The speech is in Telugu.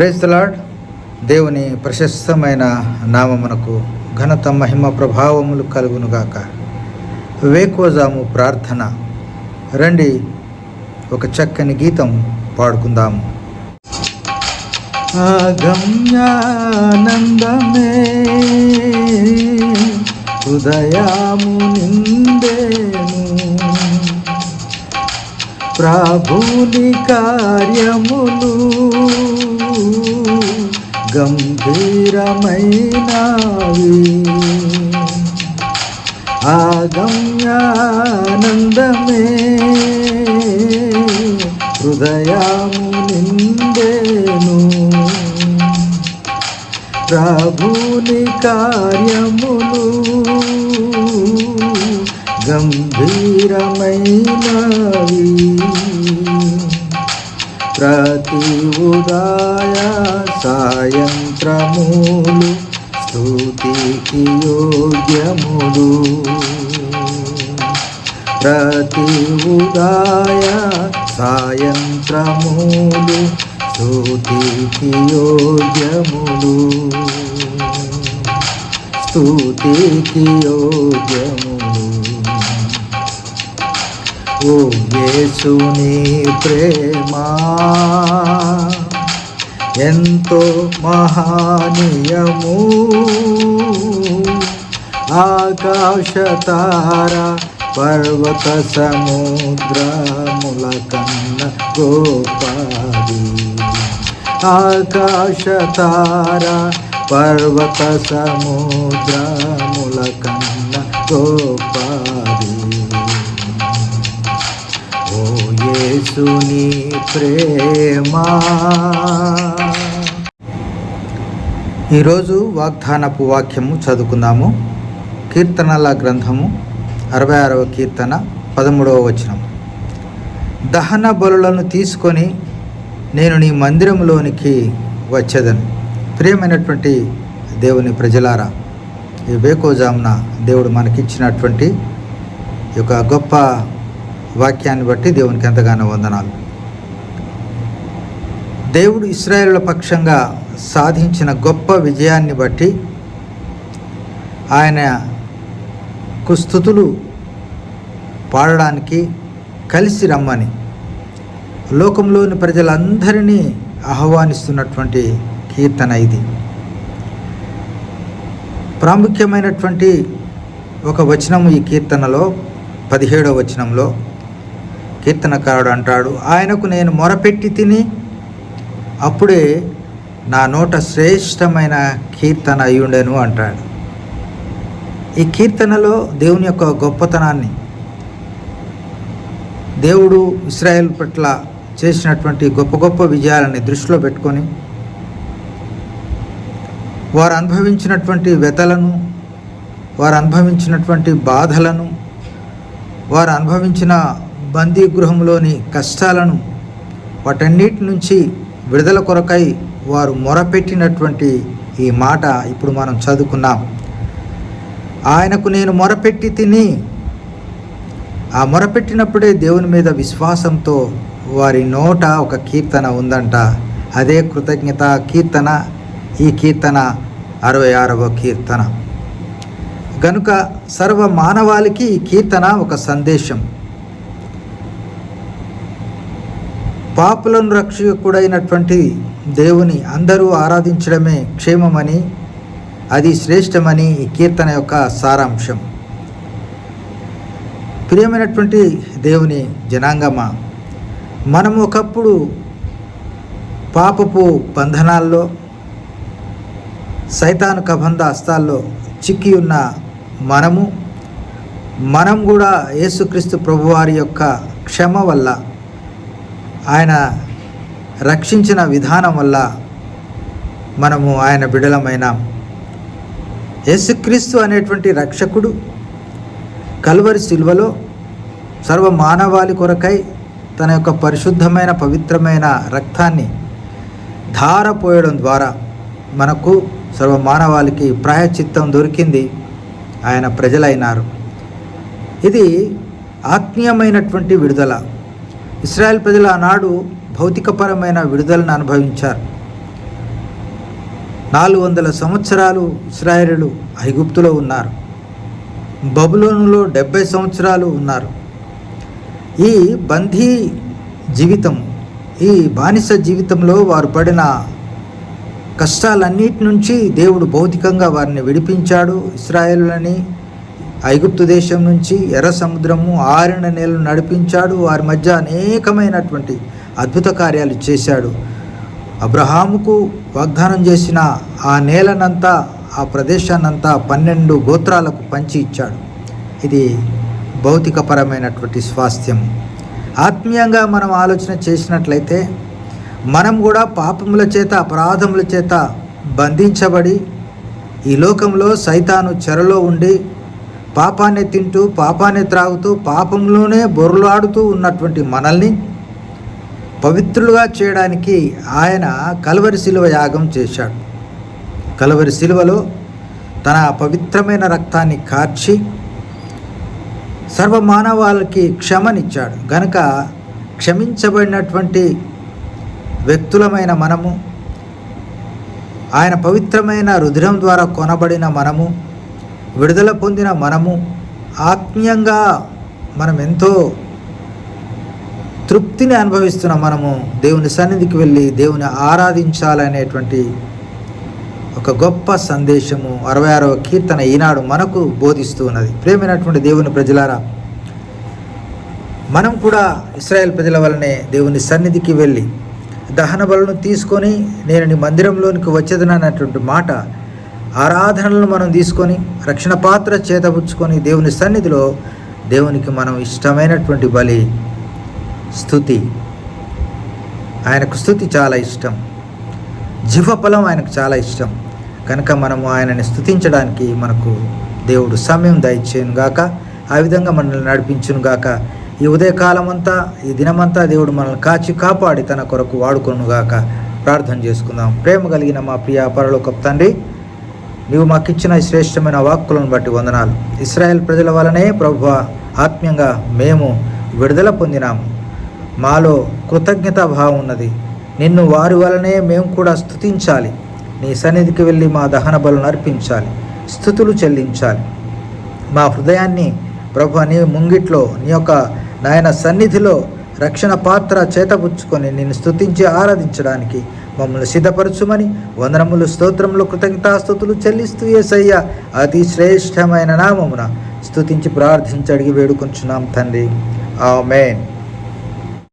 ప్రేజ్ దేవుని ప్రశస్తమైన నామమునకు ఘనత మహిమ ప్రభావములు కలుగునుగాక వేకోజాము ప్రార్థన. రండి ఒక చక్కని గీతం పాడుకుందాము. ఆగమ్యానందమే హృదయాము నిందేను ప్రభుని కార్యములు గంభీరమైనవి. ఆగమ్యానందమే హృదయము నిందేను ప్రభుని కార్యములు గంభీరమైనవి. ప్రతి ఉదాయ సాయంత్రములు స్థుతికి యోగ్యములు. ప్రతి ఉదాయ సాయంత్రములు స్థుతికి యోగ్యములు. స్థుతికి యోగ్యములు. ఓ యేసుని ప్రేమ. ఎంతో మహానీయము. ఆకాశ తార పర్వత సముద్రముల కన్న గోపాది. ఆకాశ తార పర్వత సముద్రముల కన్న గోపాది. యేసుని ప్రేమ. ఈరోజు వాగ్దానపు వాక్యము చదువుకుందాము. కీర్తనల గ్రంథము అరవై ఆరవ కీర్తన పదమూడవ వచనం దహన బలులను తీసుకొని నేను నీ మందిరంలోనికి వచ్చేదను. ప్రియమైనటువంటి దేవుని ప్రజలారా ఈ వేకోజామున దేవుడు మనకిచ్చినటువంటి ఈ యొక్క గొప్ప వాక్యాన్ని బట్టి దేవునికి ఎంతగానో వందనాలు. దేవుడు ఇస్రాయేళ్ళ పక్షంగా సాధించిన గొప్ప విజయాన్ని బట్టి ఆయన కుస్థుతులు పాడడానికి కలిసి రమ్మని. లోకంలోని ప్రజలందరినీ ఆహ్వానిస్తున్నటువంటి కీర్తన ఇది. ప్రాముఖ్యమైనటువంటి ఒక వచనము ఈ కీర్తనలో పదిహేడవ వచనంలో కీర్తనకారుడు అంటాడు ఆయనకు నేను మొరపెట్టి తిని అప్పుడే నా నోట శ్రేష్టమైన కీర్తన అయ్యుండెను అంటాడు. ఈ కీర్తనలో దేవుని యొక్క గొప్పతనాన్ని దేవుడు ఇస్రాయేల్ పట్ల చేసినటువంటి గొప్ప గొప్ప విజయాలని దృష్టిలో పెట్టుకొని వారు అనుభవించినటువంటి వ్యతలను వారు అనుభవించినటువంటి బాధలను వారు అనుభవించిన బందీ గృహంలోని కష్టాలను వాటన్నిటి నుంచి విడుదల కొరకై వారు మొరపెట్టినటువంటి ఈ మాట ఇప్పుడు మనం చదువుకున్నాం. ఆయనకు నేను మొరపెట్టి తిని ఆ మొరపెట్టినప్పుడే దేవుని మీద విశ్వాసంతో వారి నోట ఒక కీర్తన ఉందంట. అదే కృతజ్ఞత కీర్తన ఈ కీర్తన అరవై ఆరవ కీర్తన. గనుక సర్వ మానవాళికి ఈ కీర్తన ఒక సందేశం. పాపులను రక్షకుడైనటువంటి దేవుని అందరూ ఆరాధించడమే క్షేమమని అది శ్రేష్టమని ఈ కీర్తన యొక్క సారాంశం. ప్రియమైనటువంటి దేవుని జనాంగమా మనం ఒకప్పుడు పాపపు బంధనాల్లో సైతాను కబంధ హస్తాల్లో చిక్కి ఉన్న మనము మనం కూడా యేసుక్రీస్తు ప్రభువారి యొక్క క్షమ వల్ల ఆయన రక్షించిన విధానం వల్ల మనము ఆయన బిడలమైన. యేసుక్రీస్తు అనేటువంటి రక్షకుడు కల్వరి శిల్వలో సర్వ మానవాళి కొరకై తన యొక్క పరిశుద్ధమైన పవిత్రమైన రక్తాన్ని ధారపోయడం ద్వారా మనకు సర్వ మానవాళికి ప్రాయచిత్తం దొరికింది. ఆయన ప్రజలైనారు. ఇది ఆత్మీయమైనటువంటి విడుదల. ఇస్రాయెల్ ప్రజలు ఆనాడు భౌతికపరమైన విడుదలను అనుభవించారు. నాలుగు వందల సంవత్సరాలు ఇస్రాయేలు ఐగుప్తులో ఉన్నారు. బబులోనులో డెబ్బై సంవత్సరాలు ఉన్నారు. ఈ బందీ జీవితం ఈ బానిస జీవితంలో వారు పడిన కష్టాలన్నిటి నుంచి దేవుడు భౌతికంగా వారిని విడిపించాడు ఇస్రాయేలులని. ఐగుప్తు దేశం నుంచి ఎర్ర సముద్రము ఆరిన నేలను నడిపించాడు. వారి మధ్య అనేకమైనటువంటి అద్భుత కార్యాలు చేశాడు. అబ్రహాముకు వాగ్దానం చేసిన ఆ నేలనంతా ఆ ప్రదేశాన్నంతా పన్నెండు గోత్రాలకు పంచి ఇచ్చాడు. ఇది భౌతికపరమైనటువంటి స్వాస్థ్యం ఆత్మీయంగా మనం ఆలోచన చేసినట్లయితే మనం కూడా పాపముల చేత అపరాధముల చేత బంధించబడి ఈ లోకంలో సైతాను చెరలో ఉండి పాపాన్ని తింటూ పాపాన్ని త్రాగుతూ పాపంలోనే బొరులాడుతూ ఉన్నటువంటి మనల్ని పవిత్రులుగా చేయడానికి ఆయన కలవరి శిలువ యాగం చేశాడు. కలవరి శిలువలో తన పవిత్రమైన రక్తాన్ని కార్చి సర్వమానవాళ్ళకి క్షమనిచ్చాడు. గనక క్షమించబడినటువంటి వ్యక్తులమైన మనము ఆయన పవిత్రమైన రుధిరం ద్వారా కొనబడిన మనము విడుదల పొందిన మనము ఆత్మీయంగా మనం ఎంతో తృప్తిని అనుభవిస్తున్న మనము దేవుని సన్నిధికి వెళ్ళి దేవుని ఆరాధించాలనేటువంటి ఒక గొప్ప సందేశము అరవై ఆరవ కీర్తన ఈనాడు మనకు బోధిస్తూ ఉన్నది. ప్రేమైనటువంటి దేవుని ప్రజలారా మనం కూడా ఇస్రాయేల్ ప్రజల వలనే దేవుని సన్నిధికి వెళ్ళి దహన బలను తీసుకొని నేను నీ మందిరంలోనికి వచ్చేదనన్నటువంటి మాట ఆరాధనలను మనం తీసుకొని రక్షణ పాత్ర చేతపుచ్చుకొని దేవుని సన్నిధిలో దేవునికి మనం ఇష్టమైనటువంటి బలి స్థుతి. ఆయనకు స్థుతి చాలా ఇష్టం. జీవఫలం ఆయనకు చాలా ఇష్టం. కనుక మనము ఆయనని స్థుతించడానికి మనకు దేవుడు సమయం దయచేయను గాక ఆ విధంగా మనల్ని నడిపించును గాక. ఈ ఉదయకాలం అంతా ఈ దినమంతా దేవుడు మనల్ని కాచి కాపాడి తన కొరకు వాడుకొను గాక ప్రార్థన చేసుకుందాం. ప్రేమ కలిగిన మా ప్రియ పరలోక తండ్రి నీవు మాకిచ్చిన శ్రేష్టమైన వాక్కులను బట్టి వందనాలు. ఇస్రాయెల్ ప్రజల వలనే ప్రభు ఆత్మీయంగా మేము విడుదల పొందినాము. మాలో కృతజ్ఞత భావం ఉన్నది. నిన్ను వారి వలనే మేము కూడా స్థుతించాలి నీ సన్నిధికి వెళ్ళి మా దహన బలను అర్పించాలి. స్థుతులు చెల్లించాలి. మా హృదయాన్ని ప్రభు నీ ముంగిట్లో నీ యొక్క నాయన సన్నిధిలో రక్షణ పాత్ర చేతపుచ్చుకొని నిన్ను స్థుతించి ఆరాధించడానికి మమ్మల్ని సిద్ధపరచుమని వందనములు స్తోత్రములు కృతజ్ఞతాస్తుతులు చెల్లిస్తూ ఏసయ్య అతి శ్రేష్టమైన నామమున స్తుతించి ప్రార్థించి అడిగి వేడుకుంటున్నాం తండ్రి. ఆమెన్.